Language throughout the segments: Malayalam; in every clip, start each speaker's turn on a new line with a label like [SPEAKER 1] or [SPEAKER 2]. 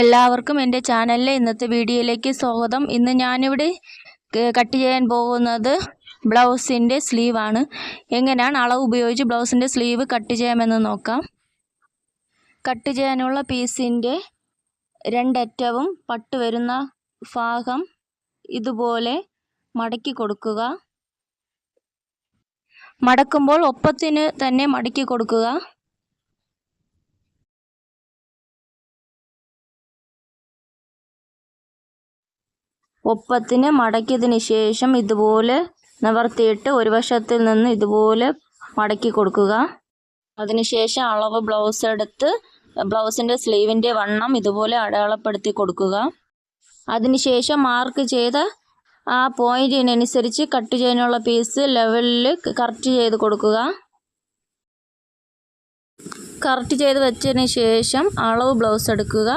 [SPEAKER 1] എല്ലാവർക്കും എന്റെ ചാനലിലെ ഇന്നത്തെ വീഡിയോയിലേക്ക് സ്വാഗതം. ഇന്ന് ഞാനിവിടെ കട്ട് ചെയ്യാൻ പോകുന്നത് ബ്ലൗസിന്റെ സ്ലീവാണ്. എങ്ങനെയാണ് അളവ് ഉപയോഗിച്ച് ബ്ലൗസിന്റെ സ്ലീവ് കട്ട് ചെയ്യാമെന്ന് നോക്കാം. കട്ട് ചെയ്യാനുള്ള പീസിന്റെ രണ്ടറ്റവും പട്ട് വരുന്ന ഭാഗം ഇതുപോലെ മടക്കി കൊടുക്കുക. മടക്കുമ്പോൾ ഒപ്പത്തിന് തന്നെ മടക്കി കൊടുക്കുക. ഒപ്പത്തിന് മടക്കിയതിന് ശേഷം ഇതുപോലെ നിവർത്തിയിട്ട് ഒരു വശത്തിൽ നിന്ന് ഇതുപോലെ മടക്കി കൊടുക്കുക. അതിനുശേഷം അളവ് ബ്ലൗസ് എടുത്ത് ബ്ലൗസിന്റെ സ്ലീവിന്റെ വണ്ണം ഇതുപോലെ അടയാളപ്പെടുത്തി കൊടുക്കുക. അതിനുശേഷം മാർക്ക് ചെയ്ത ആ പോയിന്റിനനുസരിച്ച് കട്ട് ചെയ്യാനുള്ള പീസ് ലെവലിൽ കറക്റ്റ് ചെയ്ത് കൊടുക്കുക. കറക്റ്റ് ചെയ്ത് വെച്ചതിന് ശേഷം അളവ് ബ്ലൗസ് എടുക്കുക.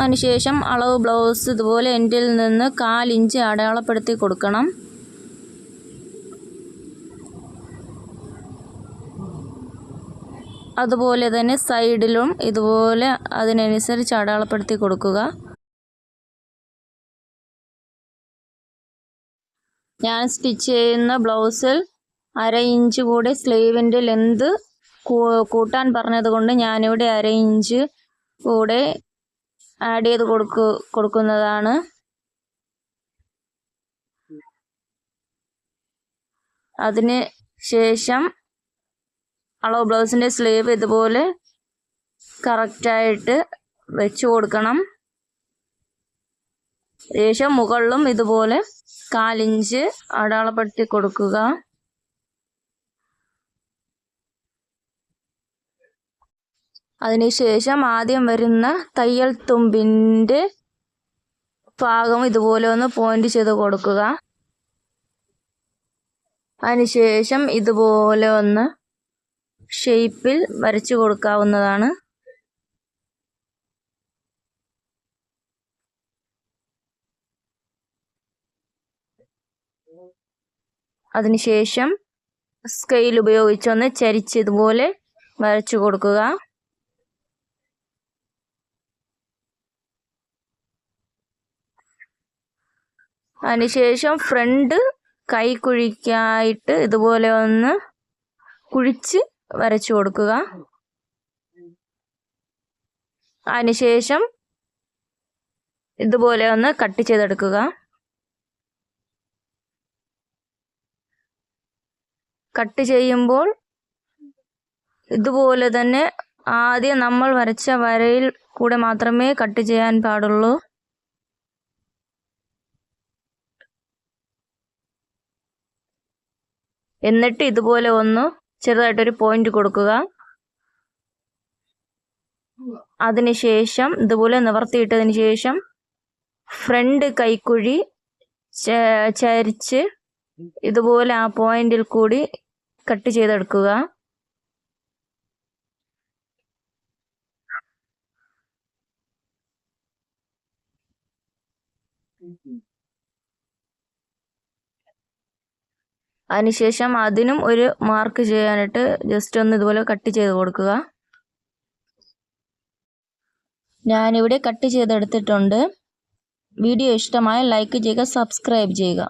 [SPEAKER 1] അതിനുശേഷം അളവ് ബ്ലൗസ് ഇതുപോലെ എൻഡിൽ നിന്ന് കാലിഞ്ച് അടയാളപ്പെടുത്തി കൊടുക്കണം. അതുപോലെ തന്നെ സൈഡിലും ഇതുപോലെ അതിനനുസരിച്ച് അടയാളപ്പെടുത്തി കൊടുക്കുക. ഞാൻ സ്റ്റിച്ച് ചെയ്യുന്ന ബ്ലൗസിൽ അര ഇഞ്ച് കൂടി സ്ലീവിന്റെ ലെന്ത് കൂട്ടാൻ പറഞ്ഞത് കൊണ്ട് ഞാനിവിടെ അര ഇഞ്ച് കൂടെ ആഡ് ചെയ്ത് കൊടുക്കു കൊടുക്കുന്നതാണ്. അതിന് ശേഷം അളവ് ബ്ലൗസിന്റെ സ്ലീവ് ഇതുപോലെ കറക്റ്റായിട്ട് വെച്ച് കൊടുക്കണം. ശേഷം മുകളിലും ഇതുപോലെ കാലിഞ്ച് അടയാളപ്പെടുത്തി കൊടുക്കുക. അതിനുശേഷം ആദ്യം വരുന്ന തയ്യൽ തുമ്പിന്റെ ഭാഗം ഇതുപോലെ ഒന്ന് പോയിന്റ് ചെയ്ത് കൊടുക്കുക. അതിനുശേഷം ഇതുപോലെ ഒന്ന് ഷേപ്പിൽ വരച്ചു കൊടുക്കാവുന്നതാണ്. അതിനുശേഷം സ്കെയിൽ ഉപയോഗിച്ചൊന്ന് ചരിച്ച് ഇതുപോലെ വരച്ചു കൊടുക്കുക. അതിനുശേഷം ഫ്രണ്ട് കൈ കുഴിക്കായിട്ട് ഇതുപോലെ ഒന്ന് കുഴിച്ച് വരച്ചു കൊടുക്കുക. അതിനുശേഷം ഇതുപോലെ ഒന്ന് കട്ട് ചെയ്തെടുക്കുക. കട്ട് ചെയ്യുമ്പോൾ ഇതുപോലെ തന്നെ ആദ്യം നമ്മൾ വരച്ച വരയിൽ കൂടെ മാത്രമേ കട്ട് ചെയ്യാൻ പാടുള്ളൂ. എന്നിട്ട് ഇതുപോലെ ഒന്ന് ചെറുതായിട്ടൊരു പോയിന്റ് കൊടുക്കുക. അതിനുശേഷം ഇതുപോലെ നിവർത്തിയിട്ടതിന് ശേഷം ഫ്രണ്ട് കൈക്കുഴി ചരിച്ച് ഇതുപോലെ ആ പോയിന്റിൽ കൂടി കട്ട് ചെയ്തെടുക്കുക. അതിനുശേഷം അതിനും ഒരു മാർക്ക് ചെയ്യാനായിട്ട് ജസ്റ്റ് ഒന്ന് ഇതുപോലെ കട്ട് ചെയ്ത് കൊടുക്കുക. ഞാനിവിടെ കട്ട് ചെയ്തെടുത്തിട്ടുണ്ട്. വീഡിയോ ഇഷ്ടമായ ലൈക്ക് ചെയ്യുക സബ്സ്ക്രൈബ് ചെയ്യുക.